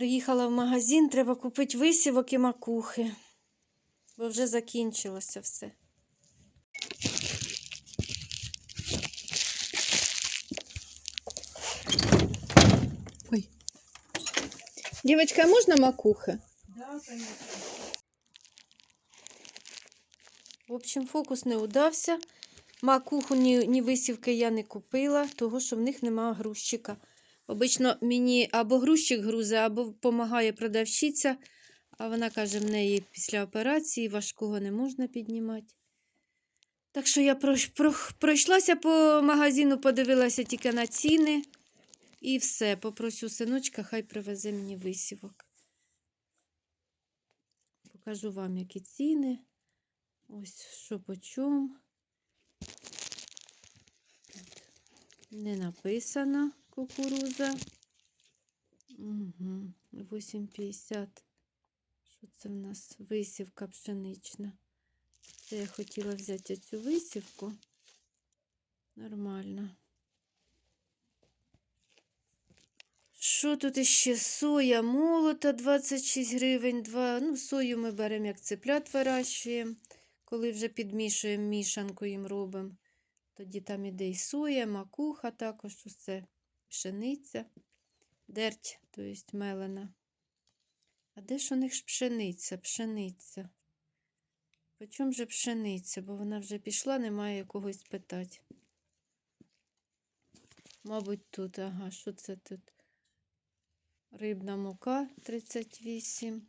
Приїхала в магазин, треба купити висівок і макухи, бо вже закінчилося все. Ой. Дівчатка, а можна макухи? В общем, фокус не удався. Макуху ні, ні висівки я не купила, того що в них немає грузчика. Обично мені або грузчик грузе, або допомагає продавщиця, а вона каже, в неї після операції важкого не можна піднімати. Так що я пройшлася по магазину, подивилася тільки на ціни. І все, попросю синочка, хай привезе мені висівок. Покажу вам, які ціни. Ось що по чому. Не написано кукуруза. Угу. 8,50. Що це в нас? Висівка пшенична. Це я хотіла взяти цю висівку. Нормально. Що тут іще? Соя молота 26 гривень. 2. Ну, сою ми беремо як цеплят вирощуємо. Коли вже підмішуємо мішанку їм робимо. Тоді там іде і соя, макуха також, усе пшениця, дерть, тобто мелена. А де ж у них пшениця? Пшениця. По чому же пшениця? Бо вона вже пішла, немає когось питати. Мабуть, тут, ага, що це тут? Рибна мука 38.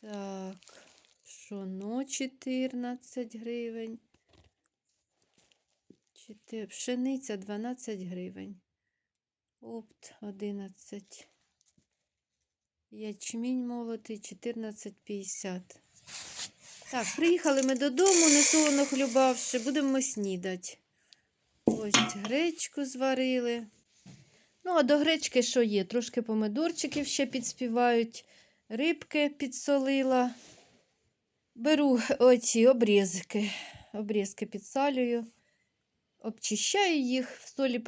Так, пшоно 14 гривень. Чотири- Пшениця 12 гривень. Опт 11. Ячмінь молотий 14,50. Так, приїхали ми додому, не солоно хлюбавши, будемо снідати. Ось гречку зварили. Ну, а до гречки що є? Трошки помидорчиків ще підспівають, рибки підсолила. Беру оці обрізки. Обрізки підсалюю, обчищаю їх, в солі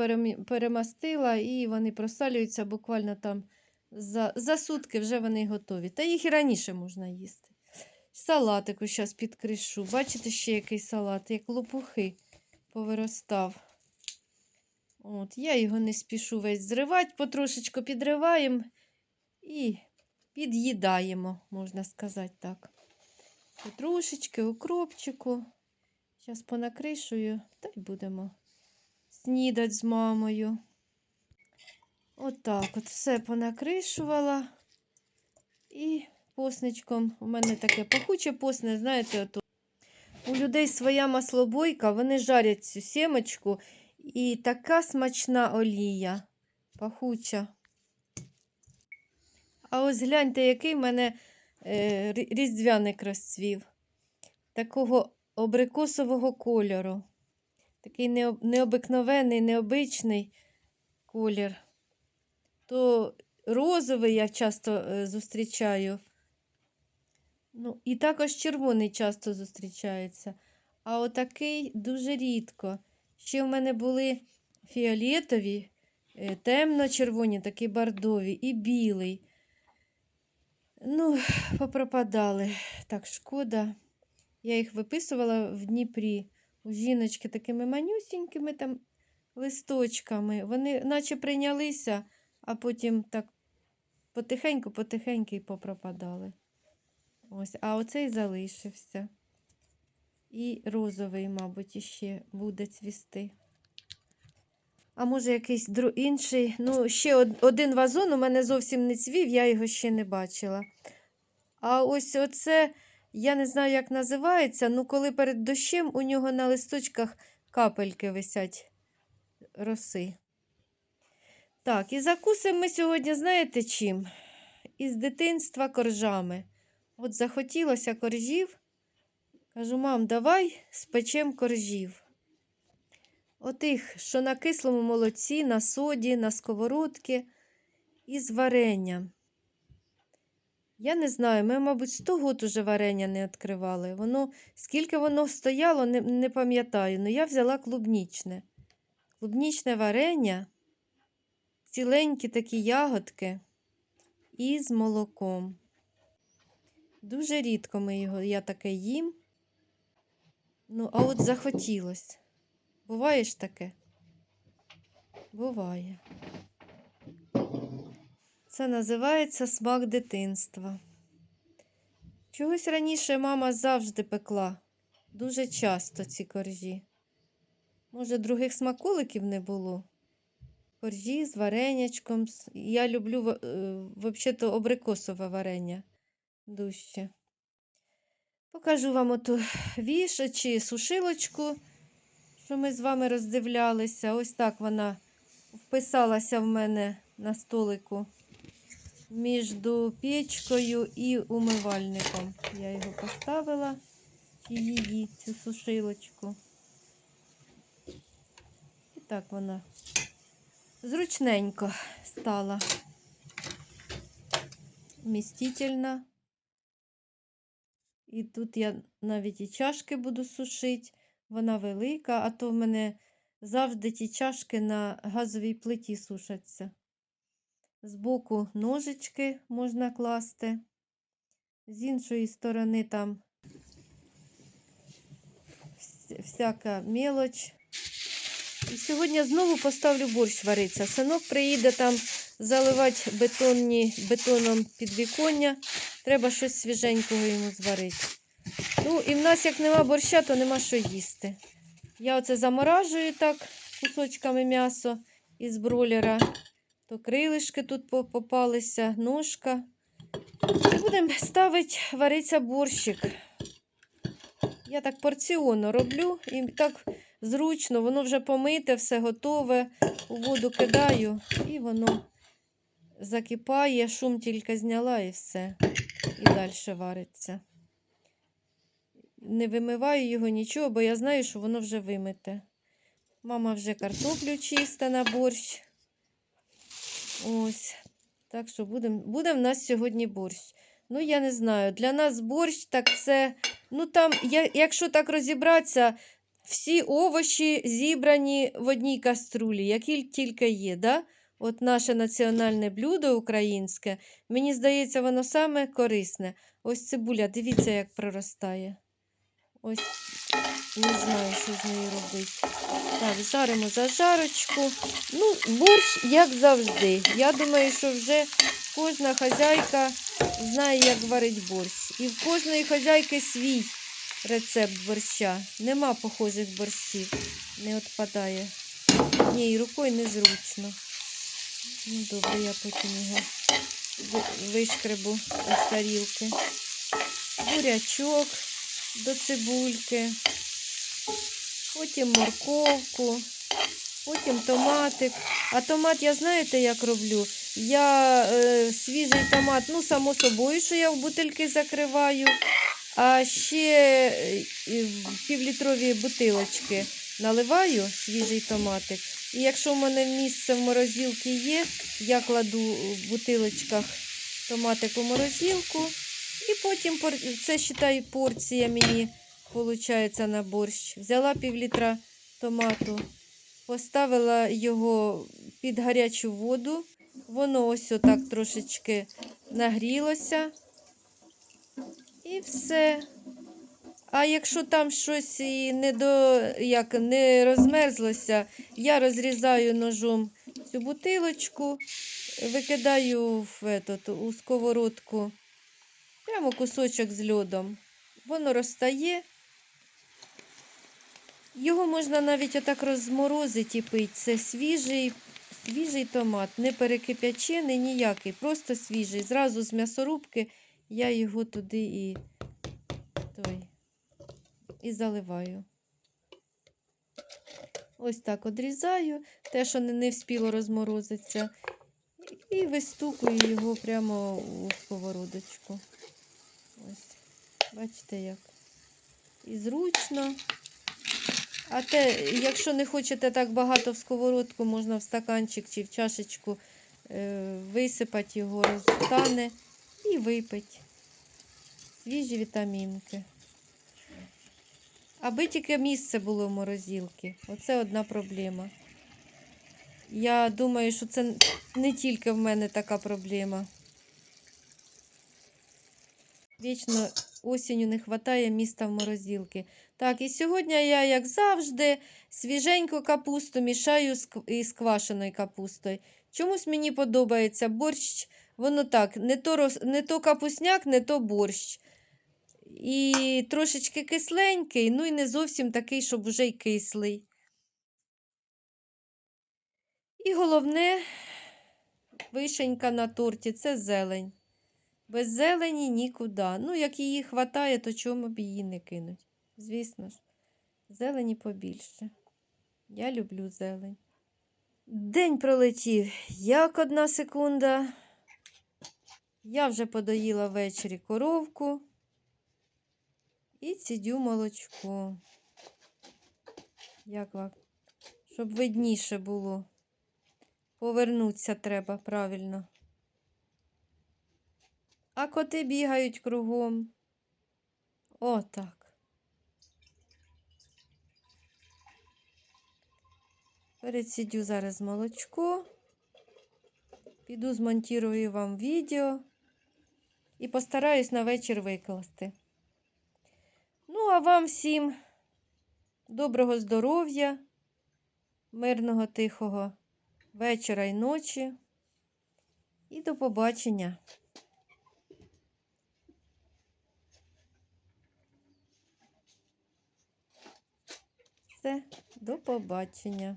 перемастила, і вони просалюються буквально там за, за сутки вже вони готові. Та їх і раніше можна їсти. Салатику зараз підкришу. Бачите, ще який салат, як лопухи повиростав. От, я його не спішу весь зривати, потрошечку підриваємо і під'їдаємо, можна сказати так. Потрошечки, укропчику. Зараз понакришую та й будемо снідати з мамою. Отак от, все понакришувала. І посничком, у мене таке пахуче посне, знаєте, ото. У людей своя маслобойка, вони жарять цю сімочку і така смачна олія, пахуча. А ось гляньте, який в мене е, різдвяник розцвів. Такого абрикосового кольору. Такий необикновений, необичний колір. То розовий я часто е, зустрічаю. Ну, і також червоний часто зустрічається. А отакий дуже рідко. Ще в мене були фіолетові, е, темно-червоні, такі бордові, і білий. Ну, попропадали. Так, шкода. Я їх виписувала в Дніпрі. У жіночки такими манюсінькими там листочками. Вони наче прийнялися, а потім так потихеньку-потихеньку і попропадали. Ось, а оцей залишився. І розовий, мабуть, іще буде цвісти. А може, якийсь дру... інший. Ну, ще од- один вазон у мене зовсім не цвів, я його ще не бачила. А ось оце, я не знаю, як називається, ну коли перед дощем у нього на листочках капельки висять роси. Так, і закусимо ми сьогодні, знаєте чим? Із дитинства коржами. От захотілося коржів. Кажу, мам, давай спечем коржів. Отих, що на кислому молоці, на соді, на сковородки і з варенням. Я не знаю, ми, мабуть, 100 год уже варення не відкривали. Воно, скільки воно стояло, не, не пам'ятаю. Ну, я взяла клубнічне. Клубнічне варення, ціленькі такі ягодки. і з молоком. Дуже рідко ми його, я таке їм. Ну, а от захотілось. Буває ж таке? Буває. Це називається смак дитинства. Чогось раніше мама завжди пекла. Дуже часто ці коржі. Може, других смаколиків не було? Коржі з варенячком. Я люблю е, взагалі-то абрикосове варення дужче. Покажу вам оту віш чи сушилочку, що ми з вами роздивлялися. Ось так вона вписалася в мене на столику між печкою і умивальником. Я його поставила, її, цю сушилочку. І так вона зручненько стала. Містительна. І тут я навіть і чашки буду сушити. Вона велика, а то в мене завжди ті чашки на газовій плиті сушаться. Збоку ножички можна класти, з іншої сторони там всяка мелоч. І сьогодні знову поставлю борщ вариться. Синок приїде там заливати бетонні, бетоном підвіконня. Треба щось свіженького йому зварити. Ну, і в нас, як нема борща, то нема що їсти. Я оце заморажую так кусочками м'ясо із бройлера. То крилишки тут попалися, ножка. І будемо ставити вариться борщик. Я так порціонно роблю і так зручно, воно вже помите, все готове. У воду кидаю і воно закипає, шум тільки зняла і все. І далі вариться. Не вимиваю його нічого, бо я знаю, що воно вже вимите. Мама вже картоплю чиста на борщ. Ось. Так що буде, буде в нас сьогодні борщ. Ну, я не знаю. Для нас борщ, так це. Ну там, я, якщо так розібратися, всі овочі зібрані в одній каструлі, які тільки є. Да? От наше національне блюдо українське, мені здається, воно саме корисне. Ось цибуля, дивіться, як проростає. Ось не знаю, що з нею робити. Так, жаримо зажарочку. Ну, борщ, як завжди. Я думаю, що вже кожна хазяйка знає, як варить борщ. І в кожної хазяйки свій рецепт борща. Нема похожих борщів. Не відпадає. Ні, рукою незручно. Ну, добре, я потім його ви- вишкребу із тарілки. Бурячок до цибульки, потім морковку, потім томатик. А томат я знаєте, як роблю? Я е, свіжий томат, ну, само собою, що я в бутильки закриваю, а ще е, півлітрові бутилочки наливаю свіжий томатик. І якщо в мене місце в морозилці є, я кладу в бутилочках томатик у морозилку. І потім це вважаю, порція мені виходить на борщ. Взяла півлітра томату, поставила його під гарячу воду. Воно ось отак трошечки нагрілося. І все. А якщо там щось і не до, як, не розмерзлося, я розрізаю ножом цю бутилочку, викидаю в этот, у сковородку прямо кусочок з льодом. Воно розтає. Його можна навіть отак розморозити і пити. Це свіжий, свіжий томат, не перекип'ячений ніякий, просто свіжий. Зразу з м'ясорубки я його туди і, той, і заливаю. Ось так одрізаю, те, що не, вспіло розморозиться, і вистукую його прямо у сковородочку. Ось, бачите як. І зручно. А те, якщо не хочете так багато в сковородку, можна в стаканчик чи в чашечку е, висипати його, розтане і випити. Свіжі вітамінки. Аби тільки місце було в морозилці. Оце одна проблема. Я думаю, що це не тільки в мене така проблема. Вічно осінню не вистачає міста в морозилки. Так, і сьогодні я, як завжди, свіженьку капусту мішаю із квашеною капустою. Чомусь мені подобається борщ, воно так, не то, роз, не то капусняк, не то борщ. І трошечки кисленький, ну і не зовсім такий, щоб уже й кислий. І головне, вишенька на торті це зелень. Без зелені нікуди. Ну, як її хватає, то чому б її не кинуть? Звісно ж, зелені побільше. Я люблю зелень. День пролетів, як одна секунда. Я вже подоїла ввечері коровку і цідю молочко. Як вам? Щоб видніше було. Повернуться треба правильно. А коти бігають кругом. Отак. Перецідю зараз молочко. Піду змонтірую вам відео і постараюсь на вечір викласти. Ну, а вам всім доброго здоров'я, мирного, тихого вечора і ночі. І до побачення. Все, до побачення.